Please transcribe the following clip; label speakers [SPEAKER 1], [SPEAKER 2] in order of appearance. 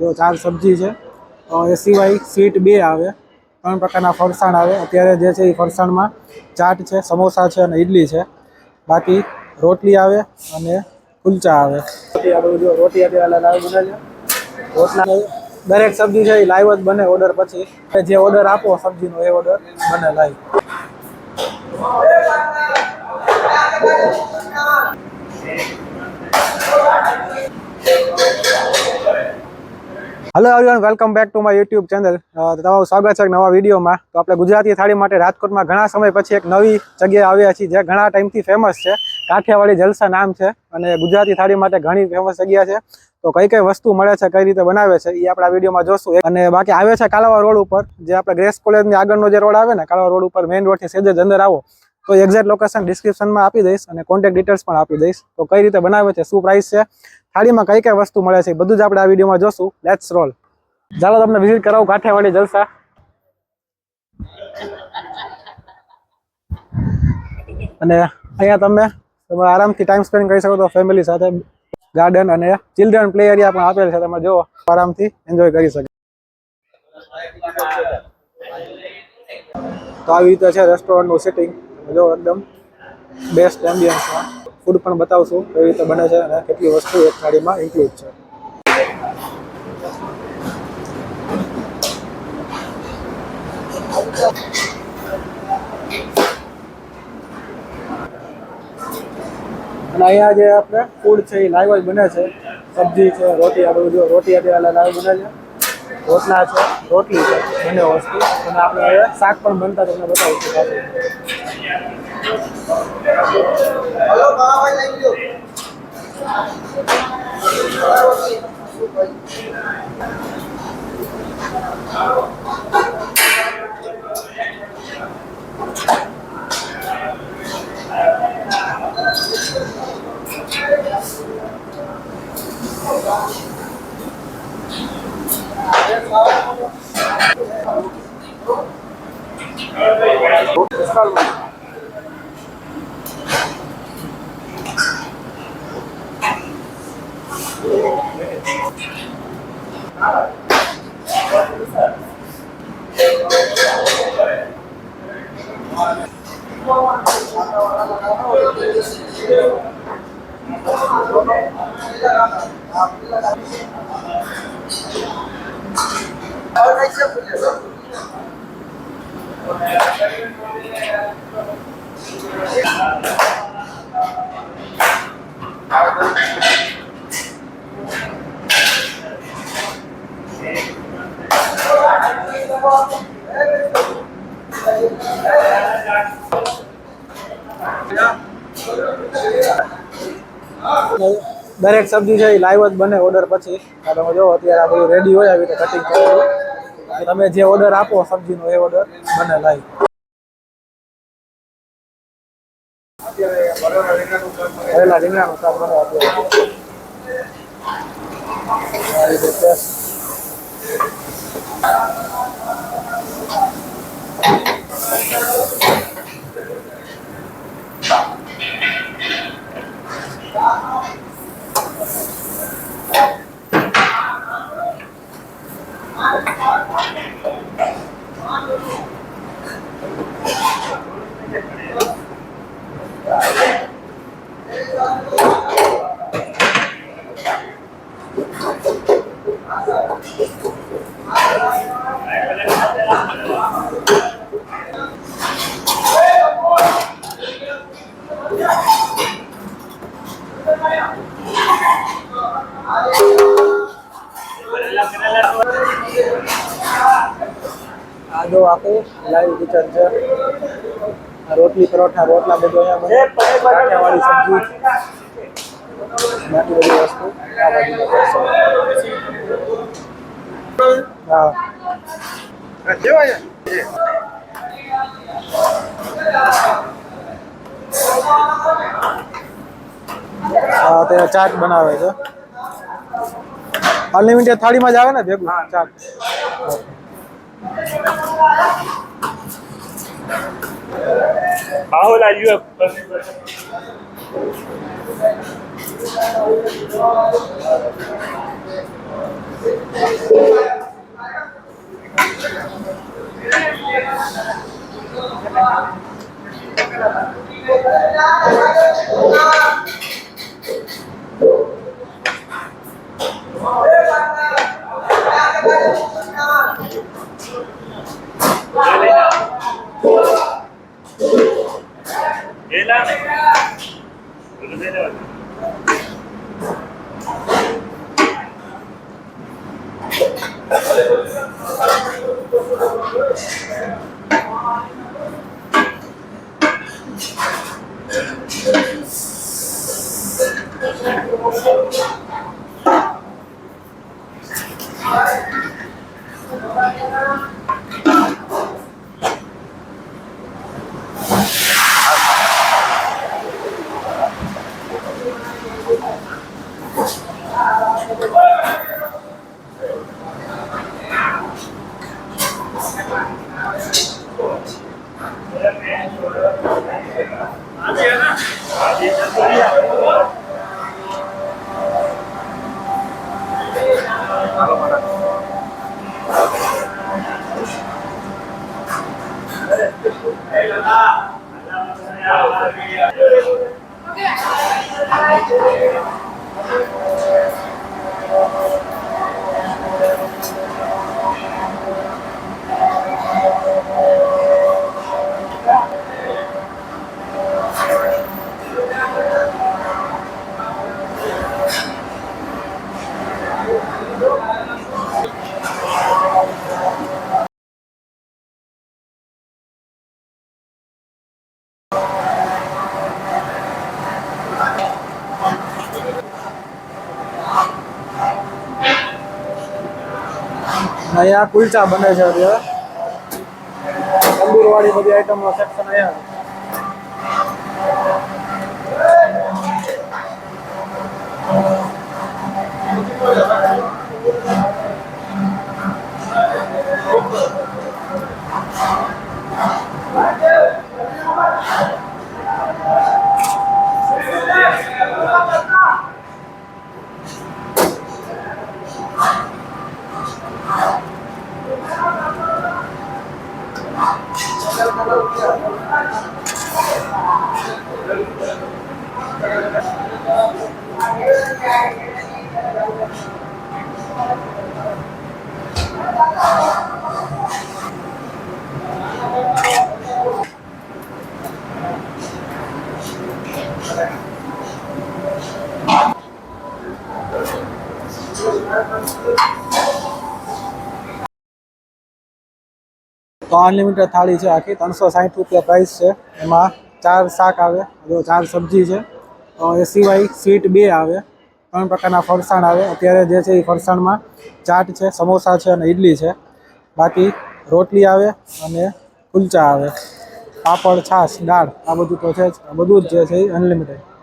[SPEAKER 1] જો ચાર સબ્જી છે એ સિવાય સ્વીટ બે આવે, ત્રણ પ્રકારના ફરસાણ આવે. અત્યારે જે છે એ ફરસાણમાં ચાટ છે, સમોસા છે અને ઇડલી છે. બાકી રોટલી આવે અને કુલચા આવે. રોટી અત્યારે બને છે રોટલા દરેક સબ્જી છે એ લાઈવ જ બને ઓર્ડર પછી. જે ઓર્ડર આપો સબ્જીનો એ ઓર્ડર બને live. Hello everyone welcome back to my YouTube channel તમારું સ્વાગત છે એક નવા વિડીયોમાં. તો આપણે ગુજરાતી થાળી માટે રાજકોટમાં ઘણા સમય પછી એક નવી જગ્યાએ આવ્યા છીએ જે ઘણા ટાઈમથી ફેમસ છે. કાઠિયાવાડી જલસા નામ છે અને ગુજરાતી થાળી માટે ઘણી ફેમસ જગ્યા છે. તો કઈ કઈ વસ્તુ મળે છે, કઈ રીતે બનાવે છે એ આપણા વિડીયોમાં જોશું. અને બાકી આવે છે કાલાવા રોડ ઉપર, જે આપણે ગ્રેસ કોલેજની આગળનો જે રોડ આવે ને કાલાવા રોડ ઉપર મેઇન રોડથી સેજ જ અંદર આવો. તો એક્ઝેક્ટ લોકેશન ડિસ્ક્રિપ્શનમાં આપી દઈશ અને કોન્ટેક્ટ ડિટેલ્સ પણ આપી દઈશ. તો કઈ રીતે બનાવે છે, શું પ્રાઇસ છે થાળીમાં કઈ કઈ વસ્તુ મળે છે બધું જ આપણે આ વિડીયોમાં જોશું. લેટ્સ રોલ ચાલો તમને વિઝિટ કરાવું કાઠિયાવાડી જલસા. અને અહીંયા તમે તમે આરામથી ટાઈમ સ્પેન્ડ કરી શકો તો ફેમિલી સાથે. ગાર્ડન અને ચિલ્ડ્રન પ્લે એરિયા પણ આપેલ છે તમે જો આરામથી એન્જોય કરી શકો. તો આવી રીતે છે રેસ્ટોરન્ટનું સેટિંગ જો એકદમ બેસ્ટ એમ્બિયન્સમાં ફૂડ પણ બતાવશું, કેવી રીતે બને છે અને કેટલી વસ્તુ એક થાળીમાં ઇન્ક્લુડ છે. અને અહીંયા જે આપણે ફૂડ છે એ લાઈવ જ બને છે. સબ્જી છે, રોટી આ બધું રોટી અત્યારે લાઈવ બને છે. રોટલા છે રોટલી છે બંને વસ્તુ. અને આપણે હવે શાક પણ બનતા તમને બતાવીશું પાછું દરેક સબ્જી છે એ લાઈવ જ બને ઓર્ડર પછી. તમે જો અત્યારે આ બધું રેડી હોય આવી રીતે કટિંગ કરેલું તમે જે ઓર્ડર આપો સબ્જીનો એ ઓર્ડર બને લાઈવ ભરેલા રીંગણાનું શાક બને અત્યારે આ જો આખું લાઈવ કિચન છે. રોટલી પરોઠા, રોટલા બધું અહીંયા કાઠિયાવાડી સબ્જી. બાકી બધી વસ્તુ આ બાજુ હા હા તે ચાટ બનાવે છે. અનલિમિટેડ થાળીમાં જ આવે ને ભેગું? Chaat.
[SPEAKER 2] How are you? Gracias. Thank you. Yeah.
[SPEAKER 1] અહીંયા કુલચા બને છે અત્યારે. તંદૂર વાળી બધી આઈટમનો સેક્શન અહીંયા. તો અનલિમિટેડ થાળી છે આખી. ત્રણસો સાઠ રૂપિયા પ્રાઇસ છે. એમાં ચાર શાક આવે, જો ચાર સબ્જી છે. એ સિવાય સ્વીટ બે આવે. ત્રણ પ્રકારના ફરસાણ આવે. અત્યારે જે છે એ ફરસાણમાં ચાટ છે, સમોસા છે અને ઇડલી છે. બાકી રોટલી આવે અને કુલચા આવે. પાપડ, છાશ, દાળ, આ બધું તો છે જ. આ બધું જે છે એ અનલિમિટેડ